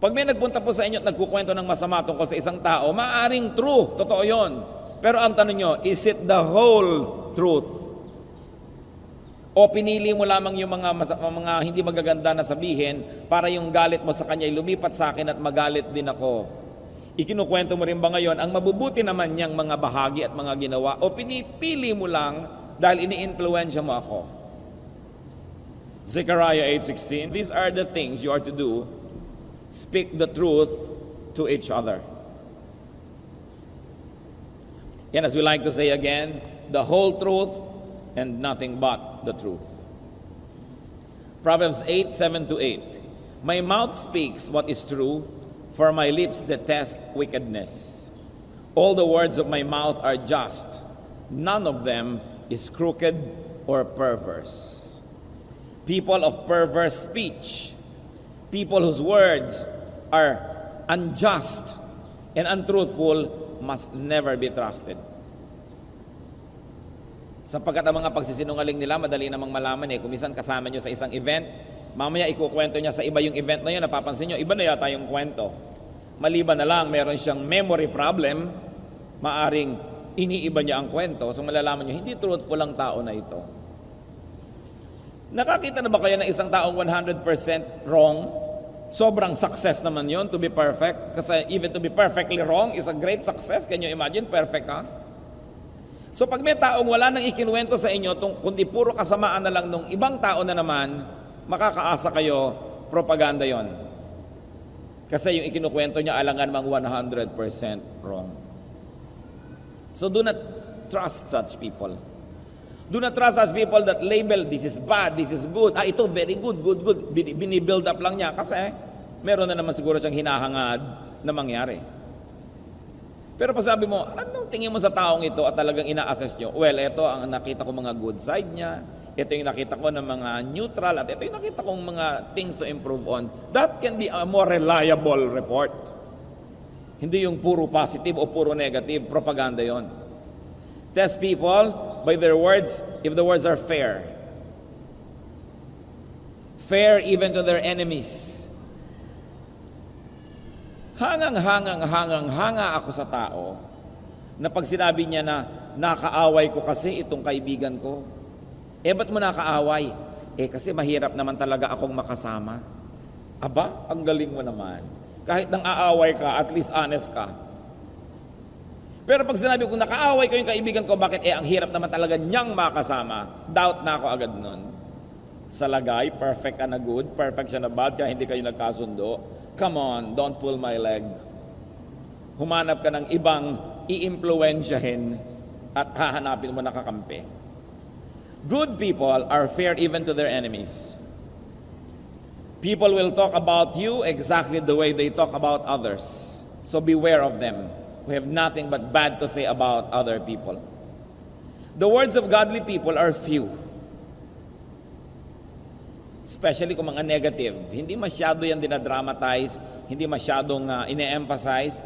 Pag may nagpunta po sa inyo at nagkukwento ng masama tungkol sa isang tao, maaring true, totoo yon. Pero ang tanong nyo, is it the whole truth? O pinili mo lamang yung mga, mga hindi magaganda na sabihin para yung galit mo sa kanya ay lumipat sa akin at magalit din ako. Ikinukwento mo rin ba ngayon ang mabubuti naman niyang mga bahagi at mga ginawa o pinipili mo lang dahil ini-influensya mo ako? Zechariah 8:16 These are the things you are to do speak the truth to each other. And as we like to say again, the whole truth and nothing but the truth. Proverbs 8 7 to 8. My mouth speaks what is true, for my lips detest wickedness. All the words of my mouth are just, none of them is crooked or perverse. People of perverse speech, people whose words are unjust and untruthful must never be trusted. Sapagkat ang mga pagsisinungaling nila, madali namang malaman eh. Kung minsan kasama nyo sa isang event, mamaya ikukwento niya sa iba yung event na yun, napapansin nyo, iba na yata yung kwento. Maliban na lang, meron siyang memory problem, maaring iniiba niya ang kwento, so malalaman nyo, hindi truthful ang tao na ito. Nakakita na ba kayo ng isang taong 100% wrong? Sobrang success naman yon to be perfect. Kasi even to be perfectly wrong is a great success. Can you imagine? Perfect ka? So pag may taong wala nang ikinuwento sa inyo, tung, kundi puro kasamaan na lang nung ibang tao na naman, makakaasa kayo, propaganda yon. Kasi yung ikinukwento niya alangan mang 100% wrong. So do not trust such people. Do not trust such people that label, this is bad, this is good. Ah, ito very good, good, good. Bin- Binibuild up lang niya kasi meron na naman siguro siyang hinahangad na mangyari. Pero pag sabi mo, anong tingin mo sa taong ito at talagang ina-assess nyo? Well, ito ang nakita ko mga good side niya. Ito yung nakita ko ng mga neutral at ito yung nakita kong mga things to improve on. That can be a more reliable report. Hindi yung puro positive o puro negative. Propaganda yon. Test people by their words if the words are fair. Fair even to their enemies. Hangang-hangang hangang hanga ako sa tao na pag sinabi niya na nakaaway ko kasi itong kaibigan ko. Eh ba't mo nakaaway? Eh kasi mahirap naman talaga akong makasama. Aba, ang galing mo naman. Kahit nang aaway ka, at least honest ka. Pero pag sinabi ko, nakaaway ko yung kaibigan ko, bakit? Eh, ang hirap naman talaga niyang makasama. Doubt na ako agad nun. Sa lagay, perfect ka na good, perfect siya na bad, kaya hindi kayo nagkasundo. Come on, don't pull my leg. Humanap ka ng ibang iimpluensyahin at hahanapin mo nakakampi. Good people are fair even to their enemies. People will talk about you exactly the way they talk about others. So beware of them who have nothing but bad to say about other people. The words of godly people are few. Especially kung mga negative. Hindi masyado yan dinadramatize, hindi masyadong uh, ine-emphasize.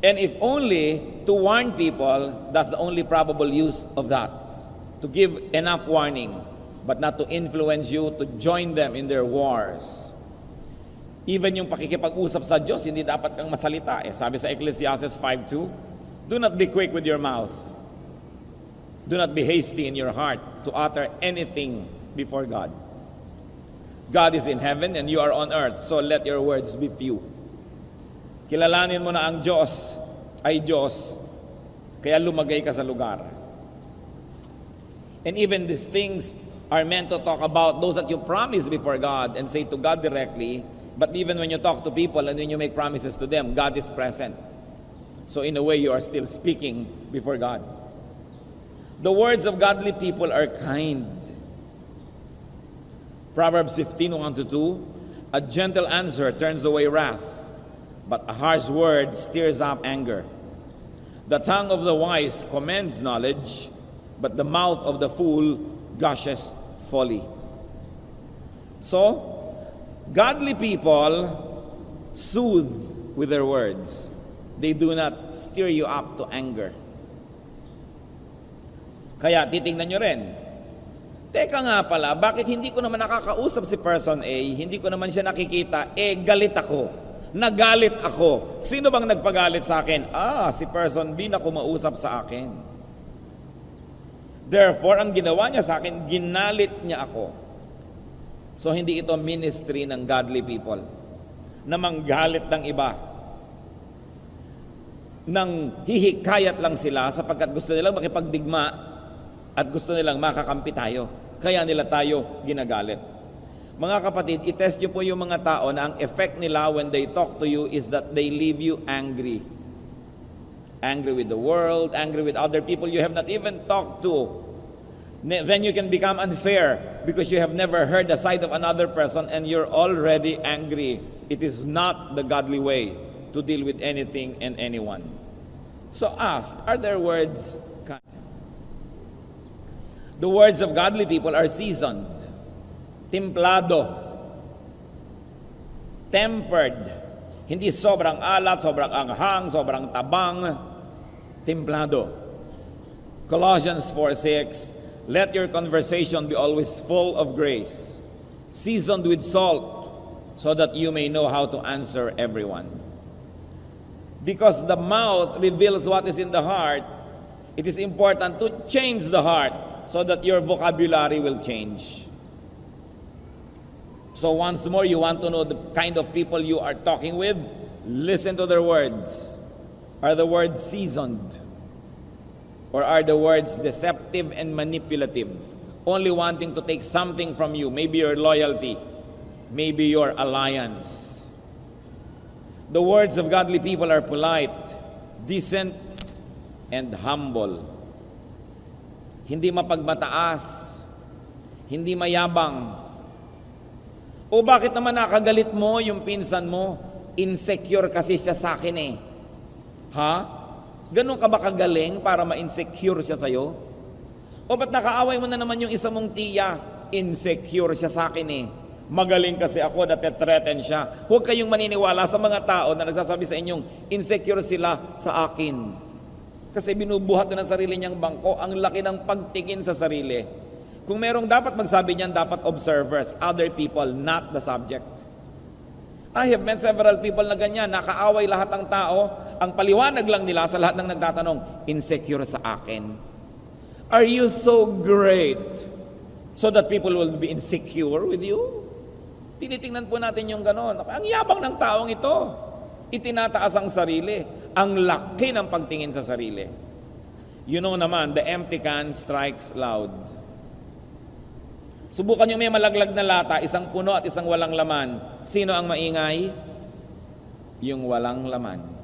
And if only to warn people, that's the only probable use of that. To give enough warning, but not to influence you to join them in their wars. Even yung pakikipag-usap sa Diyos, hindi dapat kang masalita. Eh, sabi sa Ecclesiastes 5.2, Do not be quick with your mouth. Do not be hasty in your heart to utter anything before God. God is in heaven and you are on earth, so let your words be few. Kilalanin mo na ang Diyos ay Diyos, kaya lumagay ka sa lugar. And even these things are meant to talk about those that you promise before God and say to God directly. But even when you talk to people and when you make promises to them, God is present. So, in a way, you are still speaking before God. The words of godly people are kind. Proverbs 15 1 to 2 A gentle answer turns away wrath, but a harsh word stirs up anger. The tongue of the wise commends knowledge, but the mouth of the fool gushes folly. So, godly people soothe with their words. They do not stir you up to anger. Kaya titingnan nyo rin, Teka nga pala, bakit hindi ko naman nakakausap si person A, hindi ko naman siya nakikita, eh galit ako. Nagalit ako. Sino bang nagpagalit sa akin? Ah, si person B na kumausap sa akin. Therefore, ang ginawa niya sa akin, ginalit niya ako. So, hindi ito ministry ng godly people na manggalit ng iba. Nang hihikayat lang sila sapagkat gusto nilang makipagdigma at gusto nilang makakampi tayo. Kaya nila tayo ginagalit. Mga kapatid, itest niyo po yung mga tao na ang effect nila when they talk to you is that they leave you angry. Angry with the world, angry with other people you have not even talked to. Then you can become unfair because you have never heard the side of another person and you're already angry. It is not the godly way to deal with anything and anyone. So ask, are there words kind? The words of godly people are seasoned, templado, tempered. Hindi sobrang alat, sobrang anghang, sobrang tabang, templado. Colossians 4:6 Let your conversation be always full of grace, seasoned with salt, so that you may know how to answer everyone. Because the mouth reveals what is in the heart, it is important to change the heart so that your vocabulary will change. So, once more, you want to know the kind of people you are talking with? Listen to their words. Are the words seasoned? Or are the words deceptive and manipulative? Only wanting to take something from you, maybe your loyalty, maybe your alliance. The words of godly people are polite, decent, and humble. Hindi mapagmataas, hindi mayabang. O bakit naman nakagalit mo yung pinsan mo? Insecure kasi siya sa akin eh. Ha? Ganun ka ba kagaling para ma-insecure siya sa'yo? O ba't nakaaway mo na naman yung isa mong tiya? Insecure siya sa akin eh. Magaling kasi ako, natetreten siya. Huwag kayong maniniwala sa mga tao na nagsasabi sa inyong insecure sila sa akin. Kasi binubuhat na ng sarili niyang bangko, ang laki ng pagtingin sa sarili. Kung merong dapat magsabi niyan, dapat observers, other people, not the subject. I have met several people na ganyan, nakaaway lahat ng tao, ang paliwanag lang nila sa lahat ng nagtatanong, insecure sa akin. Are you so great so that people will be insecure with you? Tinitingnan po natin yung ganon. Ang yabang ng taong ito. Itinataas ang sarili. Ang laki ng pagtingin sa sarili. You know naman, the empty can strikes loud. Subukan nyo may malaglag na lata, isang puno at isang walang laman. Sino ang maingay? Yung walang laman.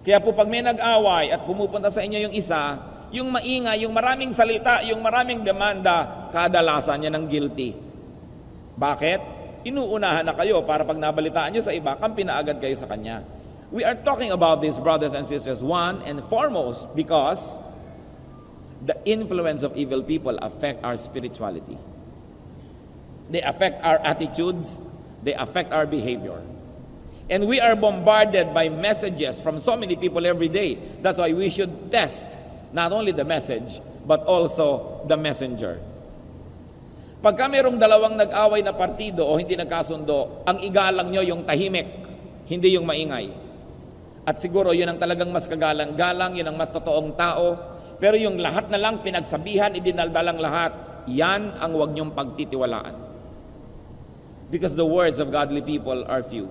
Kaya po pag may nag-away at pumupunta sa inyo yung isa, yung maingay, yung maraming salita, yung maraming demanda, kadalasan niya ng guilty. Bakit? Inuunahan na kayo para pag nabalitaan nyo sa iba, kampi na agad kayo sa kanya. We are talking about this, brothers and sisters, one and foremost because the influence of evil people affect our spirituality. They affect our attitudes, they affect our behavior. And we are bombarded by messages from so many people every day. That's why we should test not only the message, but also the messenger. Pagka mayroong dalawang nag-away na partido o hindi nagkasundo, ang igalang nyo yung tahimik, hindi yung maingay. At siguro yun ang talagang mas kagalang-galang, yun ang mas totoong tao. Pero yung lahat na lang pinagsabihan, idinaldalang lahat, yan ang wag nyong pagtitiwalaan. Because the words of godly people are few.